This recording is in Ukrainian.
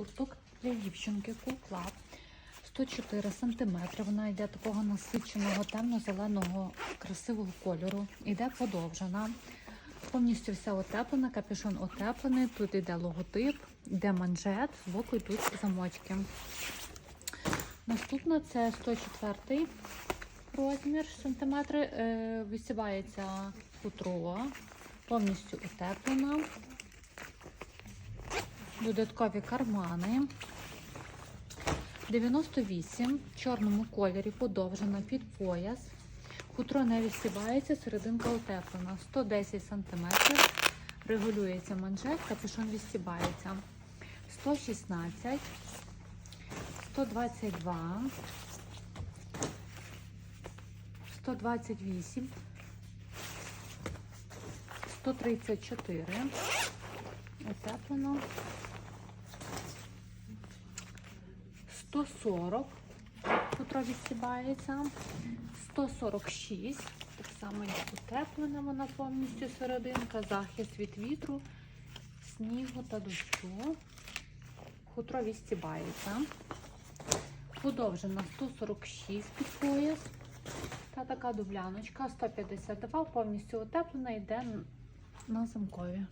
курток для дівчинки кукла 104 см. Вона йде такого насиченого темно-зеленого красивого кольору. Іде подовжена. Повністю вся утеплена, капюшон утеплений. Тут йде логотип, йде манжет, збоку йдуть замочки. Наступна це 104 розмір сантиметри. Е, висівається хутро, повністю утеплена. Додаткові кармани. 98 в чорному кольорі, подовжена під пояс. Хутро не відсівається, серединка утеплена. 110 см. Регулюється манжет, капюшон відсібається. 116, 122, 128, 134. Утеплено. 140. Хутро відсібається. 146. Так само утеплена вона повністю серединка, захист від вітру, снігу та дощу. Хутро відстібається. Подовжена 146 під пояс. Та така дубляночка 152, повністю утеплена, йде на замкові.